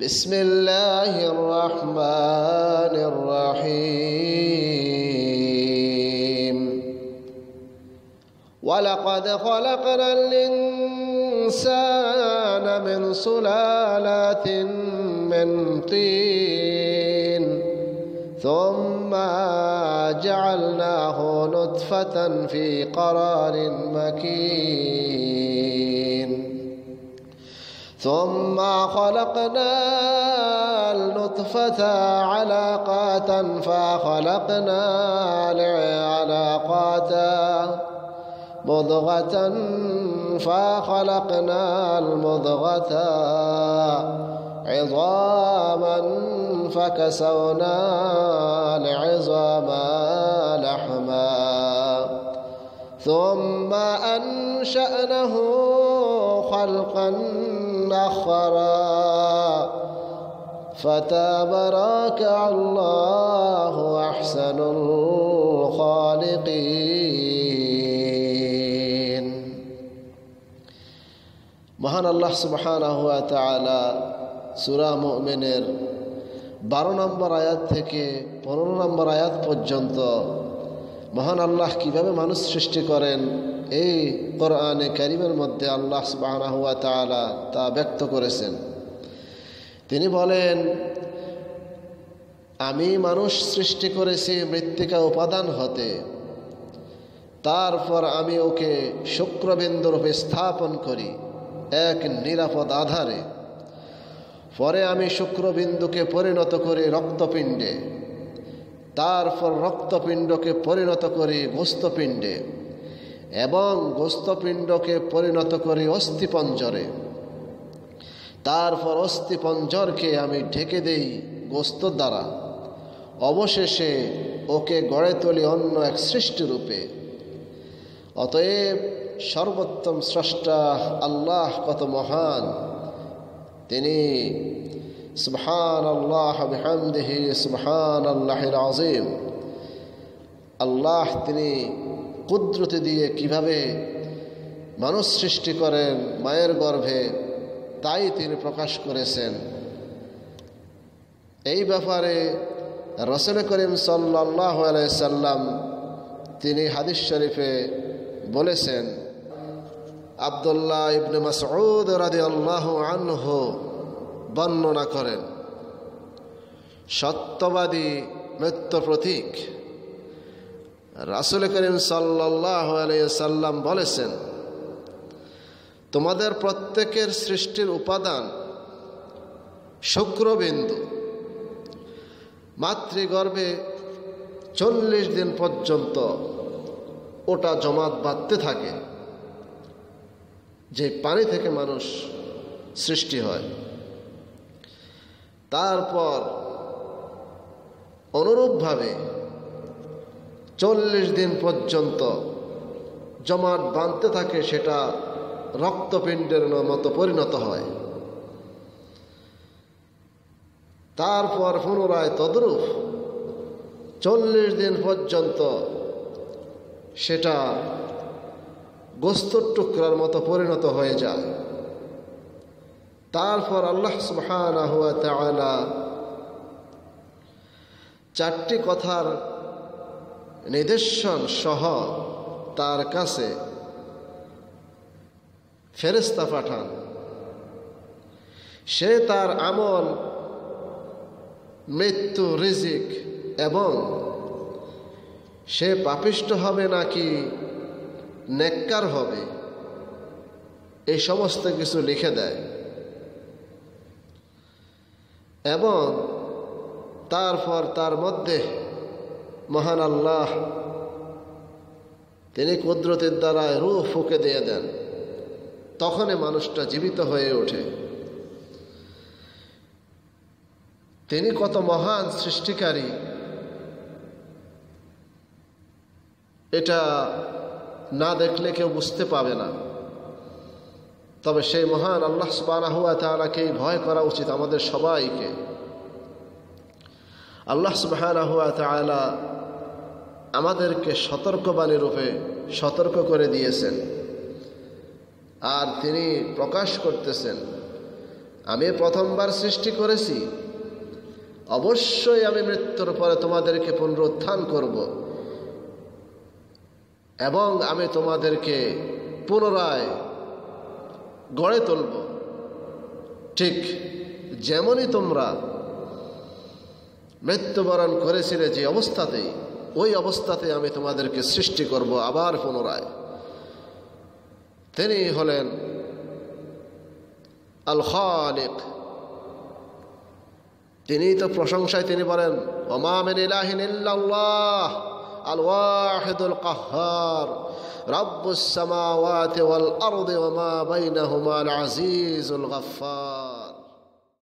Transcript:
بسم الله الرحمن الرحيم. ولقد خلقنا الإنسان من سلالات من طين ثم جعلناه نطفة في قرار مكين. ثم خلقنا النطفة علاقات فخلقنا العلاقات مضغة فخلقنا المضغة عظاما فكسونا العظام لحما ثم أنشأنه خلقا آخرا فتبارك الله أحسن الخالقين মহান আল্লাহ সুবহানাহু ওয়া তাআলা সূরা মুমিনের বারো নম্বর আয়াত থেকে পনেরো নম্বর আয়াত পর্যন্ত মহান আল্লাহ কিভাবে মানুষ সৃষ্টি করেন এই কোরআনে কারিমের মধ্যে আল্লাহ সুবহানাহু ওয়া তাআলা তা ব্যক্ত করেছেন। তিনি বলেন, আমি মানুষ সৃষ্টি করেছি মৃত্তিকা উপাদান হতে। তারপর আমি ওকে শুক্রবিন্দুরূপে স্থাপন করি, এক নিরাপদ আধারে। পরে আমি শুক্রবিন্দুকে পরিণত করি রক্তপিণ্ডে। তারপর রক্তপিণ্ডকে পরিণত করি গোস্তপিণ্ডে। এবং গোস্তপিণ্ডকে পরিণত করি অস্থিপঞ্জরে। তারপর অস্থিপঞ্জরকে আমি ঢেকে দেই গোস্ত দ্বারা। অবশেষে ওকে গড়ে তুলি অন্য এক সৃষ্টিরূপে অতএব সর্বোত্তম স্রষ্টা আল্লাহ কত মহান। তিনি সুবহান আল্লাহ বিহামদিহি সুবহান আল্লাহ আজিম আল্লাহ তিনি কুদরতি দিয়ে কীভাবে মানুষ সৃষ্টি করেন মায়ের গর্ভে, তাই তিনি প্রকাশ করেছেন। এই ব্যাপারে রসুল করিম সাল্লাহ সাল্লাম তিনি হাদিস শরীফে বলেছেন, আবদুল্লাহ ইবনে মাসউদ রাদি আল্লাহ আনহু বর্ণনা করেন, সত্যবাদী মৃত্যু প্রতীক রাসুল করিম সাল্লাহ সাল্লাম বলেছেন, তোমাদের প্রত্যেকের সৃষ্টির উপাদান শুক্রবিন্দু। মাতৃগর্ভে চল্লিশ দিন পর্যন্ত ওটা জমাত বাঁধতে থাকে, যে পানি থেকে মানুষ সৃষ্টি হয়। তারপর অনুরূপভাবে চল্লিশ দিন পর্যন্ত জমাট বাঁধতে থাকে, সেটা রক্তপিণ্ডের মতো পরিণত হয়। তারপর পুনরায় তদ্রূপ চল্লিশ দিন পর্যন্ত সেটা গোস্তর টুকরার মতো পরিণত হয়ে যায়। তারপর আল্লাহ সুবহানা চারটি কথার নিদর্শন সহ তার কাছে ফেরেস্তা পাঠান। সে তার আমল, মৃত্যু, রিজিক এবং সে পাপিষ্ট হবে নাকি নেককার হবে এই সমস্ত কিছু লিখে দেয় এবং তারপর তার মধ্যে মহান আল্লাহ, তিনি কুদরতের দ্বারায় রুহ ফুকে দিয়ে দেন। তখনই মানুষটা জীবিত হয়ে ওঠে। তিনি কত মহান সৃষ্টিকারী। এটা না দেখলে কেউ বুঝতে পাবে না। তবে সেই মহান আল্লাহ সুবাহ তালাকেই ভয় করা উচিত আমাদের সবাইকে। আল্লাহ সুবাহ তালা আমাদেরকে সতর্কবাণী রূপে সতর্ক করে দিয়েছেন। আর তিনি প্রকাশ করতেছেন, আমি প্রথমবার সৃষ্টি করেছি। অবশ্যই আমি মৃত্যুর পরে তোমাদেরকে পুনরুত্থান করব এবং আমি তোমাদেরকে পুনরায় গড়ে তুলব। ঠিক যেমনই তোমরা মৃত্যুবরণ করেছিলে যে অবস্থাতেই ওই অবস্থাতে আমি তোমাদেরকে সৃষ্টি করব আবার পুনরায় তিনি হলেন আল খালিক তিনি তো প্রশংসায় তিনি বলেন ওমামিন ইলাহিন ইল্লাল্লাহ আল ওয়াহিদুল কাহ্হার রব্বুস সামাওয়াতি ওয়াল আরদি ওয়া মা বাইনাহুমা আল আজিজুল গাফফার